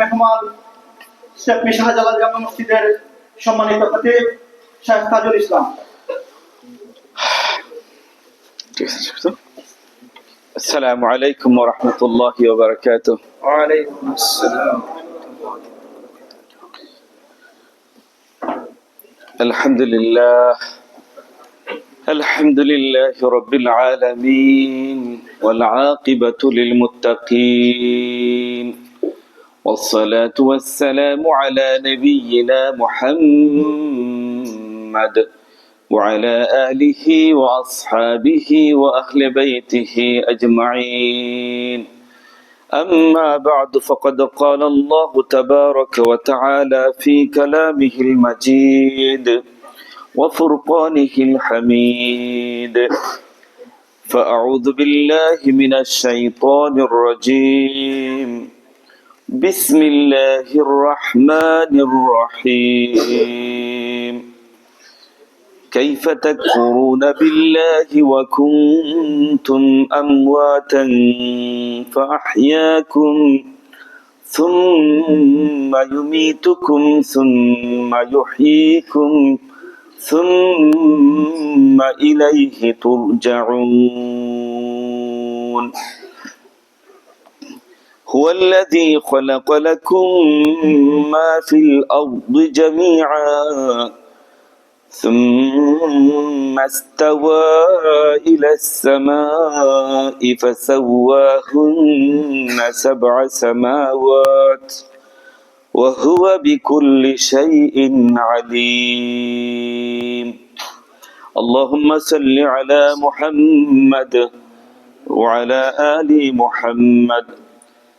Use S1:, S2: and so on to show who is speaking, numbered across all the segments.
S1: মেহমান শেখ জামা মসজিদের সম্মানিত খতিব শেখ তাজুল ইসলাম
S2: السلام عليكم ورحمة الله وبركاته
S1: وعليكم السلام
S2: الحمد لله الحمد لله رب العالمين والعاقبة للمتقين والصلاة والسلام على نبينا محمد وعلى آله وأصحابه وأهل بيته أجمعين أما بعد فقد قال الله تبارك وتعالى في كلامه المجيد وفرقانه الحميد فأعوذ بالله من الشيطان الرجيم بسم الله الرحمن الرحيم كيف تكفرون بالله وكنتم أمواتا فأحياكم ثم يميتكم ثم يحييكم ثم إليه ترجعون هو الذي خلق لكم ما في الأرض جميعا ثم استوى إلى السماء فسواهن سبع سماوات وهو بكل شيء عليم اللهم صل على محمد وعلى آل محمد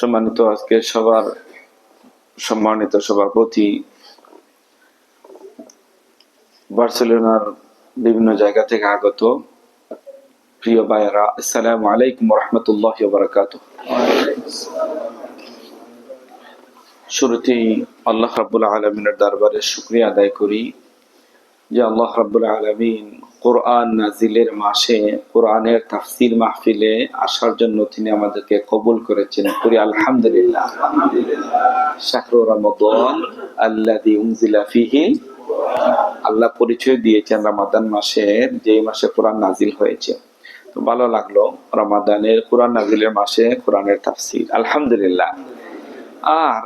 S2: সম্মানিত আজকে সবার সম্মানিত সভাপতি বার্সেলোনার বিভিন্ন জায়গা থেকে আগত প্রিয় ভাইয়েরা আসসালাম আলাইকুম রহমতুল্লাহ বারাকাত শুরুতেই আল্লাহ রাবুল আলমিনের দরবারে শুক্রিয়া আদায় করি যে আল্লাহ রাবুল আলমিন কোরআন নাজিলের মাসে কোরআনের তাফসির মাহফিলে আসার জন্য তিনি আমাদেরকে কবুল করেছেন করি আলহামদুলিল্লাহ শাকরু রমাদান আল্লাদি উমজিলা ফিহি আল্লাহ পরিচয় দিয়েছেন রমাদান মাসে যে মাসে কোরআন নাজিল হয়েছে তো ভালো লাগলো রামাদানের কোরআন নাজিলের মাসে কোরআনের তাফসির আলহামদুলিল্লাহ আর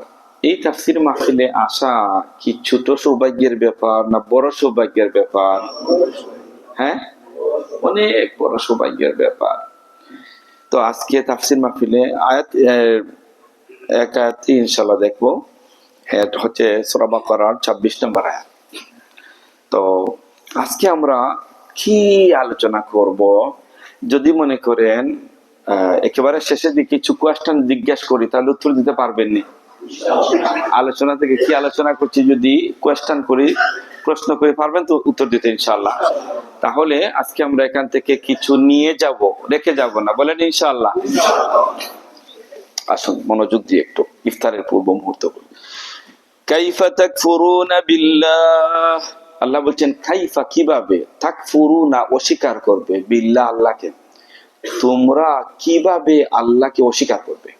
S2: এই তাফসির মাহফিলে আসা কি ছোট সৌভাগ্যের ব্যাপার না বড় সৌভাগ্যের ব্যাপার হ্যাঁ অনেক বড় সৌভাগ্যের ব্যাপার তো আজকে তাফসিল মাহফিলে আয়াত এক আয়াতই ইনশাল্লাহ দেখবো এটা হচ্ছে সরাবা করার ছাব্বিশ নম্বর আয়াত তো আজকে আমরা কি আলোচনা করব যদি মনে করেন একেবারে শেষের দিকে কিছু কোয়েশ্চেন জিজ্ঞাসা করি তাহলে উত্তর দিতে পারবেন না আলোচনা থেকে কি আলোচনা করছি যদি কোয়েশ্চেন করি প্রশ্ন করে পারবেন তো উত্তর দিতে ইনশাল্লাহ তাহলে আজকে আমরা এখান থেকে কিছু নিয়ে যাব রেখে যাব না বলেন ইনশাল্লাহ আসুন মনোযোগ দিয়ে একটু ইফতারের পূর্ব মুহূর্ত কাইফা তাকফুরুনা বিল্লাহ আল্লাহ বলছেন কাইফা কিভাবে তাকফুরুনা অস্বীকার করবে বিল্লাহ আল্লাহকে তোমরা কিভাবে আল্লাহকে অস্বীকার করবে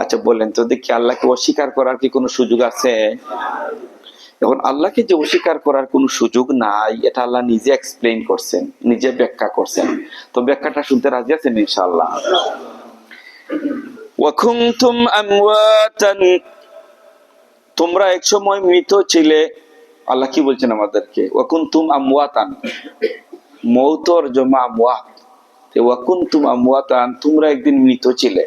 S2: আচ্ছা বলেন তো দেখি আল্লাহকে অস্বীকার করার কি কোনো সুযোগ আছে এখন আল্লাহকে যে অস্বীকার করার কোনো সুযোগ নাই এটা আল্লাহ নিজে এক্সপ্লেন করছেন নিজে ব্যাখ্যা করছেন তো ব্যাখ্যাটা শুনতে রাজি আছেন ইনশাল্লাহ ওয়াকুনতুম আমওয়াতান তোমরা এক সময় মৃত ছিলে আল্লাহ কি বলছেন আমাদেরকে ওয়াকুনতুম আমওয়াতান মৌতর জমা আমওয়াত ওয়াকুনতুম আমওয়াতান তোমরা একদিন মৃত ছিলে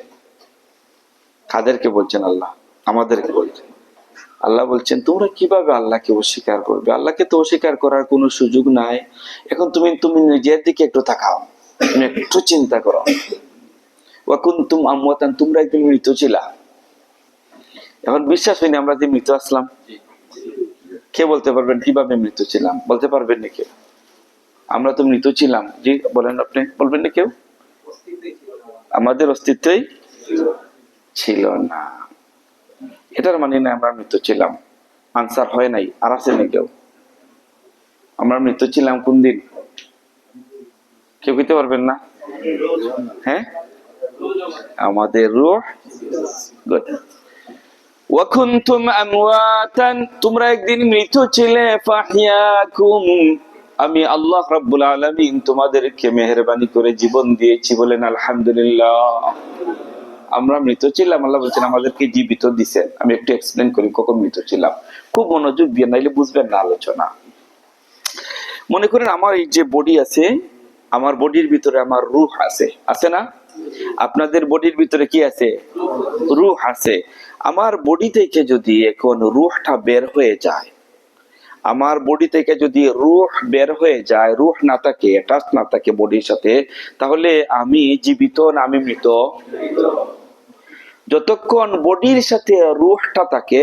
S2: কাদেরকে বলছেন আল্লাহ আমাদেরকে বলছেন আল্লাহ বলছেন তোমরা কিভাবে আল্লাহকে অস্বীকার করবে আল্লাহকে তো অস্বীকার করার কোনো সুযোগ নাই এখন তুমি তুমি নিজের দিকে একটু তাকাও তুমি একটু চিন্তা করো ওয়াকুন তুম আমতান তোমরা একদিন মৃত ছিলা এখন বিশ্বাস হয়নি আমরা যে মৃত আসলাম কে বলতে পারবেন কিভাবে মৃত ছিলাম বলতে পারবেন না কেউ আমরা তো মৃত ছিলাম জি বলেন আপনি বলবেন না কেউ আমাদের অস্তিত্বই ছিল না এটার মানে না আমরা মৃত্যু ছিলাম আনসার হয় নাই আর আছে না কেউ আমরা মৃত্যু ছিলাম কোন দিন কেউ কিতে পারবেন না হ্যাঁ আমাদের রুহ ওয়াকুনতুম আমওয়াতান তোমরা একদিন মৃত ছিলে ফাহিয়াকুম আমি আল্লাহ রাব্বুল আলামিন তোমাদেরকে মেহেরবানি করে জীবন দিয়েছি বলেন আলহামদুলিল্লাহ আমরা মৃত ছিলাম আল্লাহ বলছেন আমাদেরকে জীবিত দিছেন আমি একটু এক্সপ্লেন করি কখন মৃত ছিলাম খুব মনোযোগ দিয়ে নাইলে বুঝবেন না আলোচনা মনে করেন আমার এই যে বডি আছে আমার বডির ভিতরে আমার রুহ আছে আছে না আপনাদের বডির ভিতরে কি আছে রুহ আছে আমার বডি থেকে যদি এখন রুহটা বের হয়ে যায় আমার বডি থেকে যদি রুহ বের হয়ে যায় রুহ না থাকে অ্যাটাচ না থাকে বডির সাথে তাহলে আমি জীবিত না আমি মৃত যতক্ষণ বডির সাথে রুহটা থাকে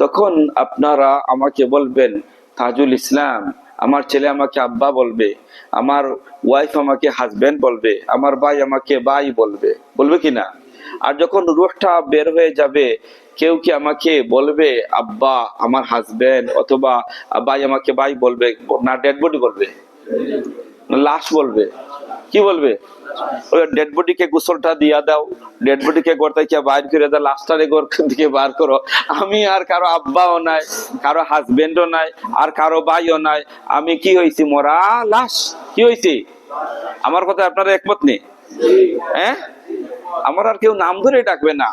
S2: তখন আপনারা আমাকে বলবেন তাজুল ইসলাম আমার ছেলে আমাকে আব্বা বলবে আমার ওয়াইফ আমাকে হাজব্যান্ড বলবে আমার ভাই আমাকে ভাই বলবে বলবে কি না আর যখন রুহটা বের হয়ে যাবে কেউ কি আমাকে বলবে আব্বা আমার হাজব্যান্ড অথবা ভাই আমাকে ভাই বলবে না ডেড বডি বলবে লাশ বলবে কি বলবে ওই ডেড বডিকে গোসলটা দিয়া দাও ডেড বডিকে গড়তে কে বাইর করে দাও লাস্টারে গড় দিকে বার করো আমি আর কারো আব্বাও নাই কারো হাজবেন্ডও নাই আর কারো ভাইও নাই আমি কি হয়েছি মরা লাশ কি হয়েছি আমার কথা আপনারা একমত নেই হ্যাঁ আমার আর কেউ নাম ধরে ডাকবে না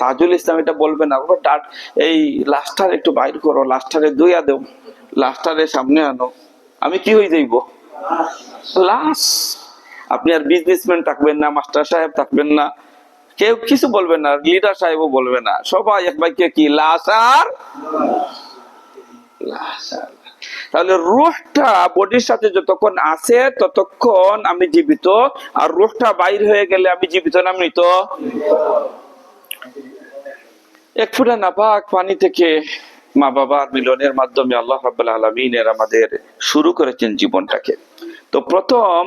S2: তাজুল ইসলাম এটা বলবে না ডাট এই লাস্টার একটু বাইর করো লাস্টারে দুইয়া দেও লাস্টারে সামনে আনো আমি কি হয়ে যাইব লাস্ট আপনি আর বিজনেসম্যান থাকবেন না মাস্টার সাহেব থাকবেন না কেউ কিছু বলবেন না লিডার সাহেব বলবে না সবাই এক বাক্যে কি লাসার তাহলে রুহটা বডির সাথে যতক্ষণ আছে ততক্ষণ আমি জীবিত আর রুহটা বাইর হয়ে গেলে আমি জীবিত না মৃত এক ফুটা নাপাক পানি থেকে মা বাবার মিলনের মাধ্যমে আল্লাহ রাবুল আলমিনের আমাদের শুরু করেছেন জীবনটাকে তো প্রথম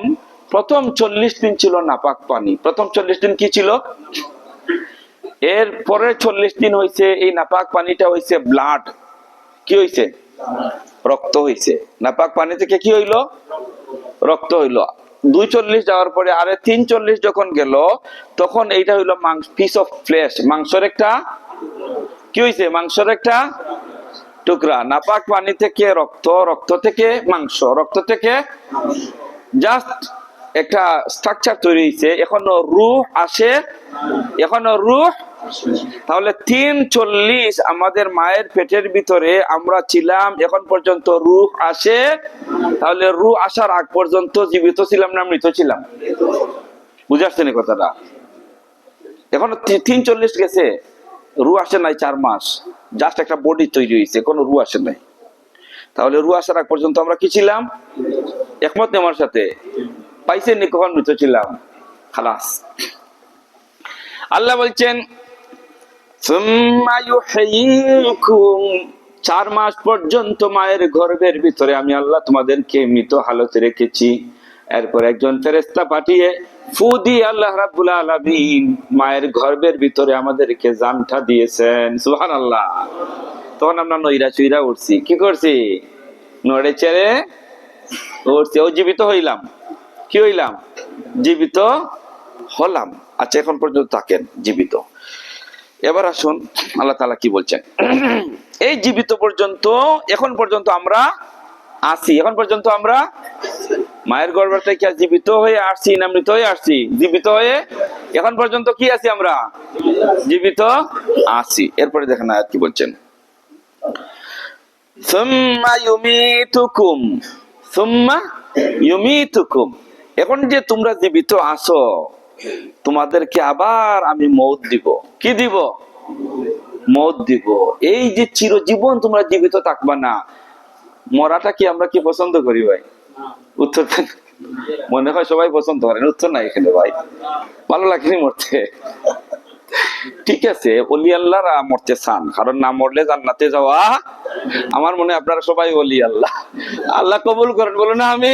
S2: প্রথম চল্লিশ দিন ছিল নাপাক পানি প্রথম চল্লিশ দিন কি ছিল এর চল্লিশ দিন হয়েছে এই নাপাক পানিটা হয়েছে ব্লাড কি হয়েছে রক্ত হয়েছে নাপাক পানি থেকে কি হইলো রক্ত হইলো দুই চল্লিশ যাওয়ার পরে আরে তিন চল্লিশ যখন গেল তখন এইটা হইলো মাংস পিস অফ ফ্লেশ মাংসের একটা কি হয়েছে মাংসের একটা টুকরা নাপাক পানি থেকে রক্ত রক্ত থেকে মাংস রক্ত থেকে জাস্ট একটা স্ট্রাকচার তৈরি হয়েছে এখনো রুহ আসে এখনো রুহ তাহলে তিন চল্লিশ আমাদের মায়ের পেটের ভিতরে আমরা ছিলাম এখন পর্যন্ত রুহ আসে তাহলে রু আসার আগ পর্যন্ত জীবিত ছিলাম না মৃত ছিলাম বুঝে আসছেন কথাটা এখন তিন চল্লিশ গেছে রু আসে নাই চার মাস জাস্ট একটা বডি তৈরি হয়েছে কোনো রু আসে নাই তাহলে রু আসার আগ পর্যন্ত আমরা কি ছিলাম একমত নেমার সাথে পাইছেন নি কখন মৃত ছিলাম খালাস আল্লাহ বলছেন চার মাস পর্যন্ত মায়ের গর্ভের ভিতরে আমি আল্লাহ তোমাদেরকে মৃত হালতে রেখেছি এরপর একজন ফেরেস্তা পাঠিয়ে ফুদি আল্লাহ রাবুল আলমিন মায়ের গর্ভের ভিতরে আমাদেরকে জানটা দিয়েছেন সুহান আল্লাহ তখন আমরা নইরা চুইরা উঠছি কি করছি নড়ে চেড়ে উঠছি ও জীবিত হইলাম কি হইলাম জীবিত হলাম আচ্ছা এখন পর্যন্ত থাকেন জীবিত এবার আসুন আল্লাহ তালা কি বলছেন এই জীবিত পর্যন্ত এখন পর্যন্ত আমরা আসি এখন পর্যন্ত আমরা মায়ের গর্ভ থেকে জীবিত হয়ে আসছি না মৃত হয়ে আসছি জীবিত হয়ে এখন পর্যন্ত কি আছি আমরা জীবিত আছি এরপরে দেখেন আয়াত কি বলছেন সুম্মা ইউমিতুকুম সুম্মা ইউমিতুকুম এখন যে তোমরা জীবিত আসো তোমাদেরকে আবার আমি মৌত দিব কি দিব মত দিব এই যে চিরজীবন তোমরা জীবিত থাকবা না মরাটা কি আমরা কি পছন্দ করি ভাই উত্তর মনে হয় সবাই পছন্দ করেন উত্তর নাই এখানে ভাই ভালো লাগেনি মরতে ঠিক আছে অলি রা মরতে চান কারণ না মরলে জান্নাতে যাওয়া আমার মনে আপনারা সবাই অলি আল্লাহ আল্লাহ কবুল করেন বলো না আমি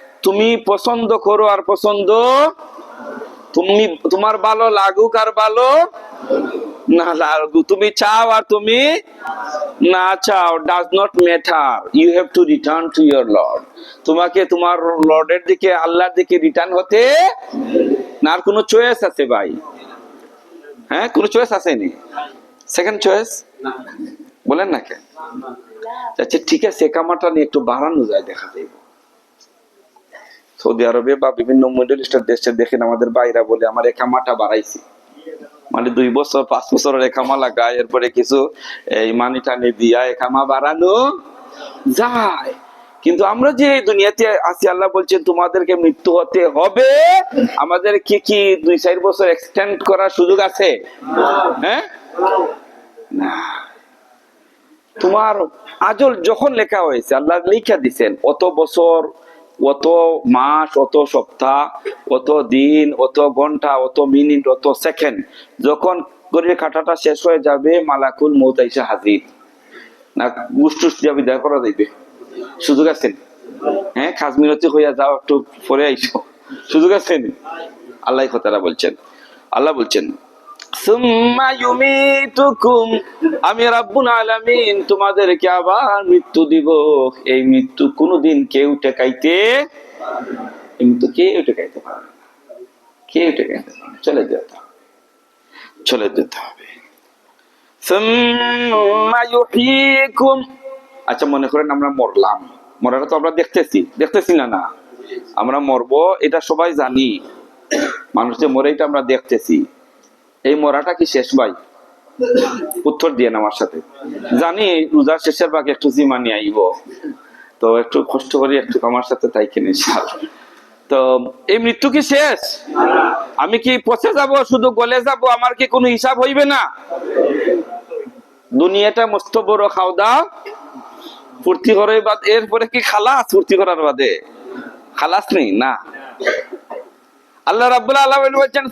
S2: তুমি পছন্দ করো আর পছন্দ তুমি তোমার ভালো লাগুক আর ভালো না লাগু তুমি চাও আর তুমি না চাও does not matter you have to return to your lord তোমাকে তোমার লর্ডের দিকে আল্লাহর দিকে রিটার্ন হতে না আর কোনো চয়েস আছে ভাই হ্যাঁ কোনো চয়েস আসেনি সেকেন্ড চয়েস বলেন না কে আচ্ছা ঠিক আছে কামাটা নিয়ে একটু বাড়ানো যায় দেখা যাবে সৌদি আরবে বা বিভিন্ন মিডল ইস্টের দেশে দেখেন আমাদের বাইরা বলে আমার একামাটা বাড়াইছি মানে দুই বছর পাঁচ বছর রেখামা লাগায় এরপরে কিছু এই মানি টানি দিয়া এখামা বাড়ানো যায় কিন্তু আমরা যে দুনিয়াতে আসি আল্লাহ বলছেন তোমাদেরকে মৃত্যু হতে হবে আমাদের কি কি দুই চার বছর এক্সটেন্ড করার সুযোগ আছে হ্যাঁ না তোমার আজল যখন লেখা হয়েছে আল্লাহ লিখা দিছেন অত বছর অত মাস অত সপ্তাহ অত দিন অত ঘন্টা অত মিনিট অত সেকেন্ড যখন গরিবের কাটাটা শেষ হয়ে যাবে মালাকুল মৌত এসে হাজির না গুষ্টু যাবে দেখা করা যাইবে সুযোগ আছেন হ্যাঁ কাশ্মীরতে হইয়া যাও একটু পরে আইসো সুযোগ আছেন আল্লাহ কথারা বলছেন আল্লাহ বলছেন আমি রাব্বুল আলামিন তোমাদেরকে আবার মৃত্যু দিব এই মৃত্যু কেউ টেকাইতে কেউ টেকাইতে কেউ টেকাইতে চলে যেতে চলে যেতে হবে আচ্ছা মনে করেন আমরা মরলাম মরাটা তো আমরা দেখতেছি দেখতেছি না না আমরা মরবো এটা সবাই জানি মানুষ যে মরে এটা আমরা দেখতেছি এই মরাটা কি শেষ ভাই উত্তর দিয়ে আমার সাথে জানি রোজার শেষের বাকি একটু জিমা নিয়ে আইব তো একটু কষ্ট করি একটু আমার সাথে তাই কিনে তো এই মৃত্যু কি শেষ আমি কি পচে যাব শুধু গলে যাব আমার কি কোনো হিসাব হইবে না দুনিয়াটা মস্ত বড় খাওয়া দাওয়া ফুর্তি করে বাদ এরপরে কি খালাস ফুর্তি করার বাদে খালাস নেই না আল্লাহ রাবুল আলমিন বলছেন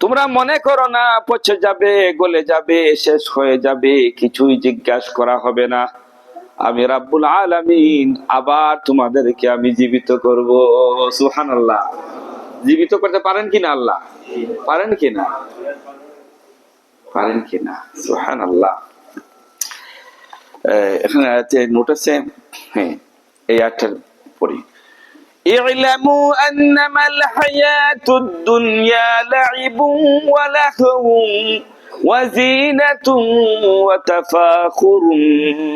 S2: তোমরা মনে করো না পচে যাবে গলে যাবে শেষ হয়ে যাবে কিছুই জিজ্ঞাসা করা হবে না আমি রাব্বুল আলমিন আবার তোমাদেরকে আমি জীবিত করব সুহান আল্লাহ জীবিত করতে পারেন কিনা আল্লাহ পারেন কিনা পারেন কিনা সুহান আল্লাহ এখানে নোট আছে হ্যাঁ এই আটটার পড়ি اعلموا أنما الحياة الدنيا لعب ولهو وزينة وتفاخر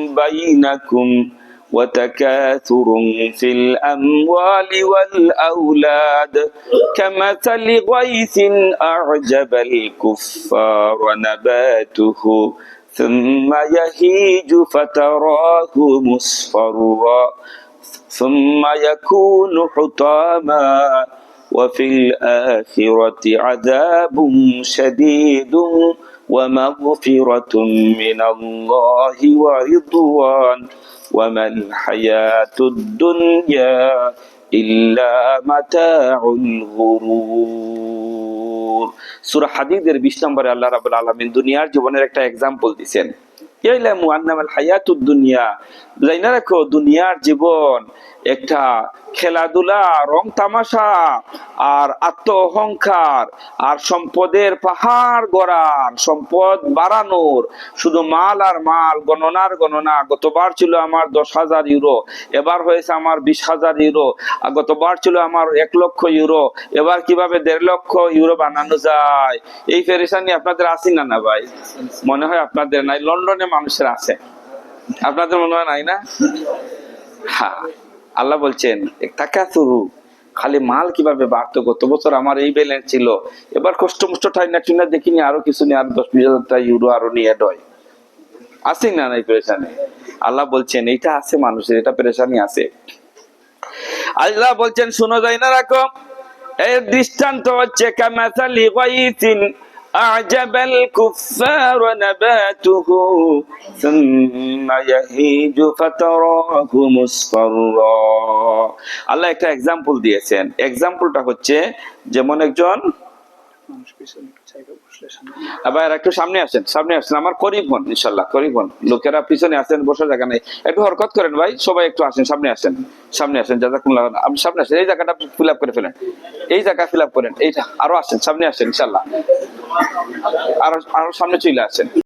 S2: بينكم وتكاثر في الأموال والأولاد كمثل غيث أعجب الكفار نباته ثم يهيج فتراه مصفرا ثم يكون حطاما وفي الآخرة عذاب شديد ومغفرة من الله ورضوان وما الحياة الدنيا إلا متاع الغرور سورة হাদিদের বিশ الله رب العالمين دنيا جبنا ركتا একটা دي দিচ্ছেন ইয়াইলামু আন্নামাল হায়াতুদ দুনিয়া জানা রাখো দুনিয়ার জীবন একটা খেলাধুলা রং তামাশা আর আত্ম অহংকার আর সম্পদের পাহাড় গড়ার সম্পদ বাড়ানোর শুধু মাল আর মাল গণনার গণনা গতবার ছিল আমার দশ হাজার ইউরো এবার হয়েছে আমার বিশ হাজার ইউরো আর গতবার ছিল আমার এক লক্ষ ইউরো এবার কিভাবে দেড় লক্ষ ইউরো বানানো যায় এই ফেরিসানি আপনাদের আসি না না ভাই মনে হয় আপনাদের নাই লন্ডনে মানুষের আছে আপনাদের মনে হয় নাই না হ্যাঁ আল্লাহ বলছেন খালি মাল কিভাবে বাড়তো গত বছর আমার এই ব্যালেন্স ছিল এবার কষ্ট মুষ্ট ঠাই না চিনা দেখিনি আরো কিছু নিয়ে আরো দশ বিশ হাজার ইউরো আরো নিয়ে ডয় আসি না নাই পেরেশানি আল্লাহ বলছেন এইটা আছে মানুষের এটা পেরেশানি আছে আল্লাহ বলছেন শোনো যায় না রাখো এর দৃষ্টান্ত হচ্ছে কামাসালি গাইতিন أعجب الكفار نباته ثم يهيج فتراه مصفرا আল্লাহ একটা এক্সাম্পল দিয়েছেন এক্সাম্পলটা হচ্ছে যেমন একজন মানুষ পিছনে একটু চাইবে বসলে আবার একটু সামনে আসেন সামনে আসেন আমার করিব ইনশাল্লাহ করিব লোকেরা পিছনে আসেন বসার জায়গা নাই একটু হরকত করেন ভাই সবাই একটু আসেন সামনে আসেন সামনে আসেন জাজাকুল্লাহ আপনি সামনে আসেন এই জায়গাটা ফিল আপ করে ফেলেন এই জায়গা ফিল আপ করেন এইটা আরো আসেন সামনে আসেন ইনশাল্লাহ আরো আরো সামনে চলে আসেন